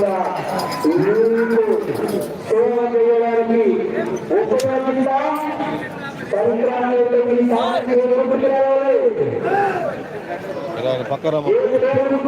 కూడా సేవ చేయడానికి ఉపయోగిస్తా సంక్రాంతి రావాలి ఇలా పక్కన ఏడు రోజులు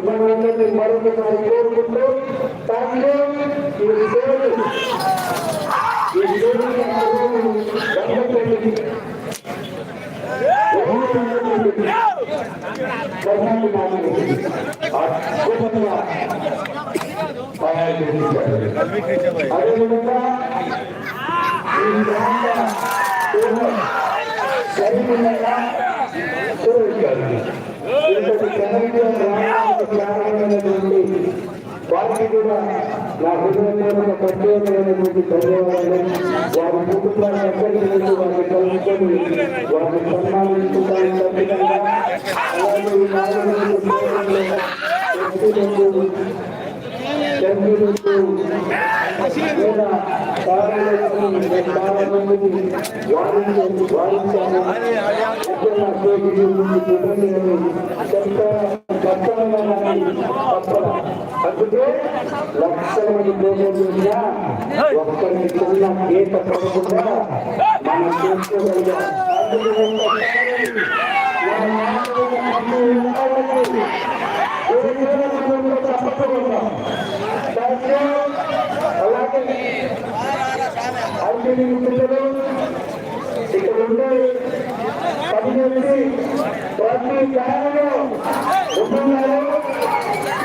మిమ్మల్ని మరొకసారి కోరుకుంటూ తండ్రి ఈ సేవలు ఈ సేవలు గంగపల్లి అదేవిధంగా ఈ ప్రాంత సరిపడంగా చూడాలి ఇంతటి ఘనంగా గ్రామానికి వారికి కూడా నా హృదయపూర్వక ప్రత్యేకమైనటువంటి ధన్యవాదాలు. వారి కుటుంబాన్ని ఎక్కడికి వారిని కలుసుకొని వారిని సన్మానించుకోవడం ఖచ్చితంగా అలాగే ఈ నాలుగు లేదా కార్యాలయానికి చాలా మందికి వారించాలి వారించాలి ముఖ్యంగా సోదరులు కుటుంబాలు అందుకే లక్షల మంది పోగొట్టుకున్నా ఒక్కరిని చిన్న గీత పడకుండా మనం చేసుకోగలిగాం అలాగే అర్జుని పిల్లలు ఇక్కడ ఉండే పదిహేను ప్రతి గ్రామంలో ఉంటున్నారు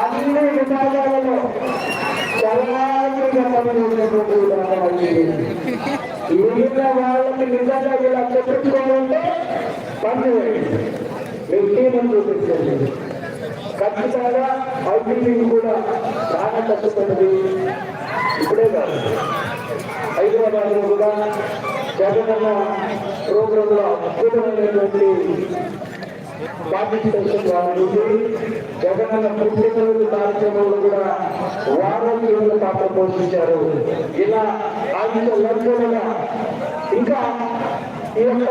అన్ని విభాగాలలో చలాకీగా పనిచేసినటువంటి ఉదాహరణ మిగతా వాళ్ళకి నిజంగా ఇలా చెప్పుకోవాలంటే పని చేయండి మీరు చూపించండి ఖచ్చితంగా ఐపీపీ కూడా చాలా కష్టపడింది ఇప్పుడే కాదు. హైదరాబాద్లో కూడా జగనన్న ప్రోగ్రామ్లో అద్భుతమైనటువంటి పార్టిసిపేషన్ వారికి జగనన్న పుట్టినరోజు కార్యక్రమంలో కూడా వారం కీలక పాత్ర పోషించారు. ఇలా ఆయన లక్షలుగా ఇంకా ఈ యొక్క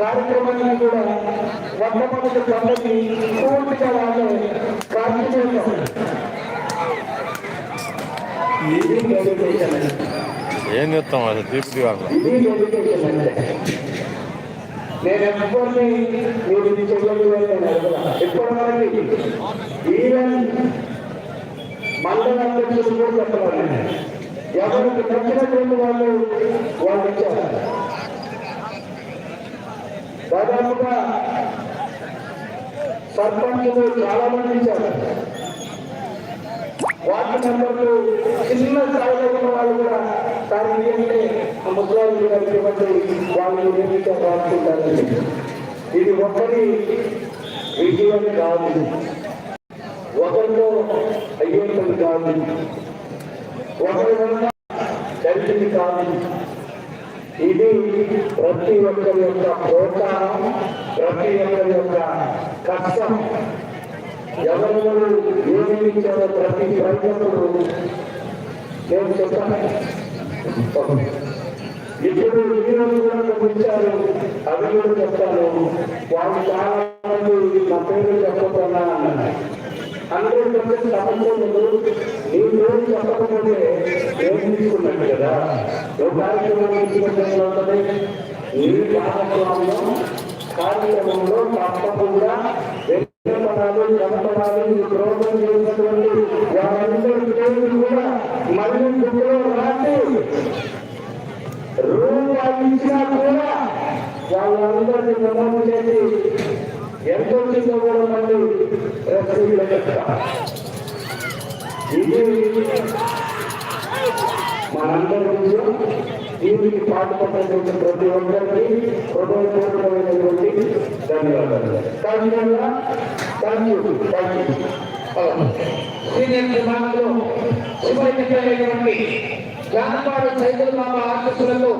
కార్యక్రమాన్ని కూడా మొట్టమొదటి పండుగ పూర్తిగా వాళ్ళు కార్యక్రమం ఏం చెప్తాం అది? తీపి కాకుండా నేను ఎవరిని మీరు ఇది ఈవెన్ మండల అధ్యక్షులు కూడా చెప్పవాలి ఎవరికి నచ్చినటువంటి వాళ్ళు వాళ్ళు ఇచ్చారు దాదాపుగా సర్పంచులు చాలా మంది ఇచ్చారు వార్డు మెంబర్లు చిన్న స్థాయిలో ఉన్న వాళ్ళు కూడా సార్ అంటే ఆ ముసలాలు కూడా వాళ్ళు ఏమిటో రాసుకుంటారు ఇది ఒక్కరి విజయం కాదు. ఒకరిలో అయ్యేది కాదు. ఒకరి వల్ల జరిగింది కాదు. ఇది ప్రతి ఒక్కరి యొక్క ప్రోత్సాహం ప్రతి ఒక్కరి యొక్క కష్టం. ఎవరెవరు ఏమి ఇచ్చారో ప్రతి ప్రజలు నేను చెప్పాను. ఇప్పుడు ఈరోజు కూడా ఇచ్చారు అవి కూడా చెప్తాను వాళ్ళు చాలా మంది నా పేరు చెప్పకుండా అన్నారు. అందరూ పర్సెంట్ సమస్యలు నీ పేరు చెప్పకపోతే ఏం తీసుకున్నాను కదా? ఏ కార్యక్రమం తీసుకుంటే నీ భాగస్వామ్యం కార్యక్రమంలో తప్పకుండా వ్యక్తిపడాలు జనపడాలు ఈ ప్రోగ్రాం చేసినటువంటి వారందరి పేరు కూడా మళ్ళీ చూసినా కూడా వాళ్ళందరినీ ప్రమాణం చేసి ఎంత వచ్చిందో కూడా మళ్ళీ ఇది మనందరి విషయం దీనికి పాటుపడినటువంటి ప్రతి ఒక్కరికి హృదయపూర్వకమైనటువంటి ధన్యవాదాలు. ఖచ్చితంగా thank you. Thank you. Senior Janapadu cycle బాబా ఆర్టిస్టులకు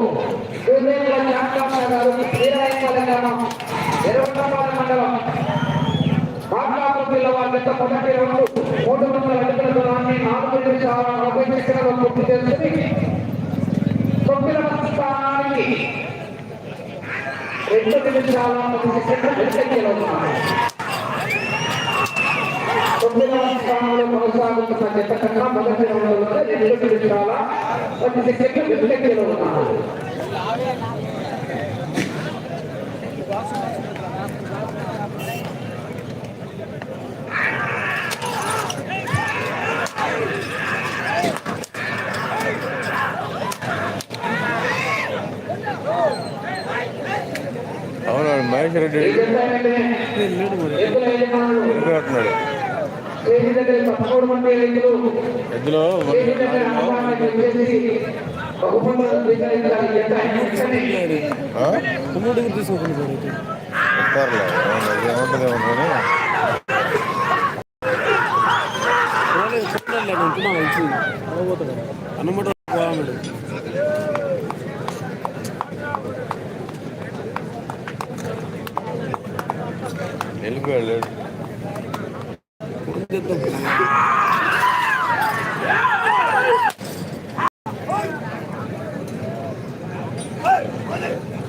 గురుదేవుల జ్ఞాపకాలు గారు వీరాయపాలెం మండలం మాట్లాడు పిల్లవారి యొక్క మొదటి రెండు మూడు వందల అడుగుల దూరాన్ని నాలుగు నిమిషాల నలభై సెకండ్లలో పూర్తి చేసుకుని తొమ్మిదవ స్థానానికి రెండు నిమిషాల సెకండ్లు తొమ్మిదవ స్థానంలో కొనసాగుతున్న జత కన్నా మొదటి రౌండ్లో రెండు నిమిషాల పది సెకండ్లు వెనుకంజలో ఉన్నాయి అవును మహేష్ రెడ్డి ఈ స్టేజి దగ్గర పదమూడు మంది రైతులు స్టేజి దగ్గర ఆ?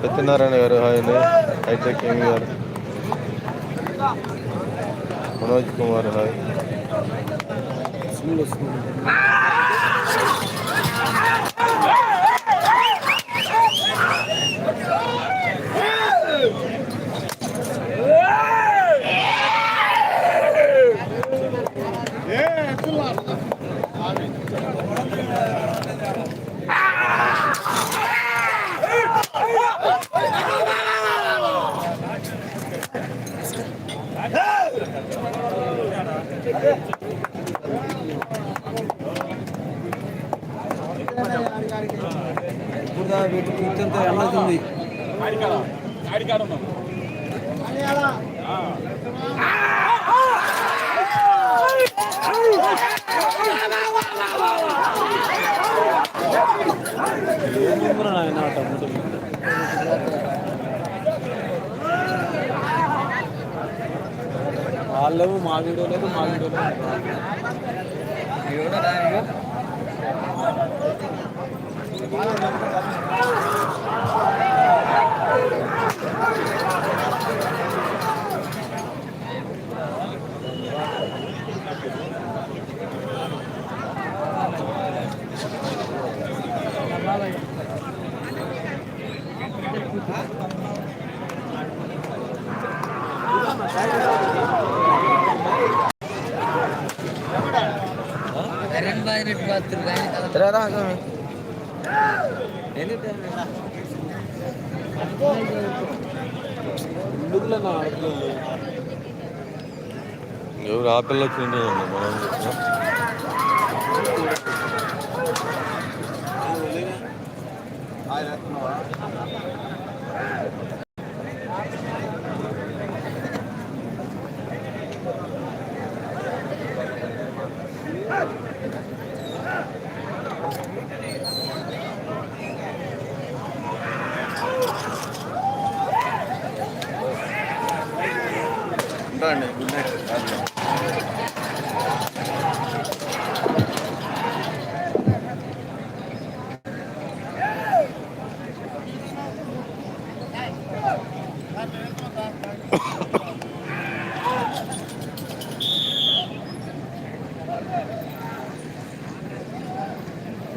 సత్యనారాయణ గారు హాయ్ అండి. హైటెక్ గారు. మనోజ్ కుమార్ హాయ్. స్కూల్ వస్తుంది వాళ్ళేమో మా వీడియో లేదు మా వీడియో ఎవరు ఆ పిల్ల వచ్చింది మనం చూస్తున్నాం. ఉంటాండి గుడ్ నైట్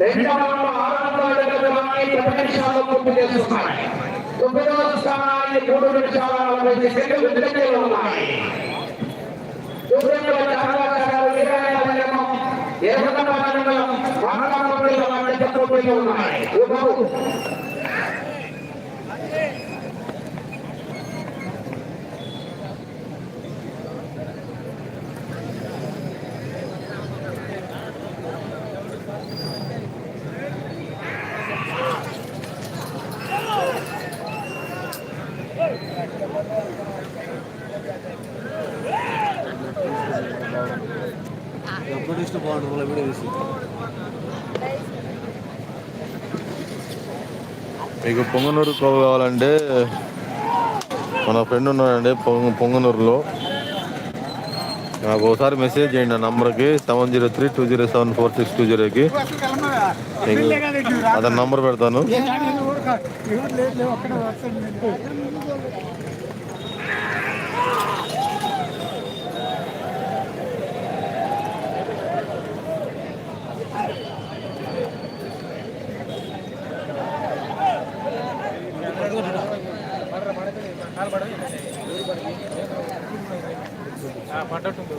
రెండవ రౌండ్ ఆరు వందల అడుగుల దూరాన్ని పది నిమిషాల్లో పూర్తి చేస్తున్నాయి తొమ్మిదవ స్థానాన్ని మూడు నిమిషాల నలభై సెకండ్లు వెనుకంజలో ఉన్నాయి. సూర్యుల చామరాజారు వీరాయణం ఎర్రగొండ ఉన్నాయి. బాగుంటుంది మళ్ళీ వీడియో తీసి మీకు పొంగనూరు కోవ కావాలంటే మన ఫ్రెండ్ ఉన్నాడండి పొంగ పొంగనూరులో నాకు ఒకసారి మెసేజ్ చేయండి ఆ నంబర్కి seven zero three two zero seven four six two జీరోకి అతని నంబర్ పెడతాను పడ్డట్టుంది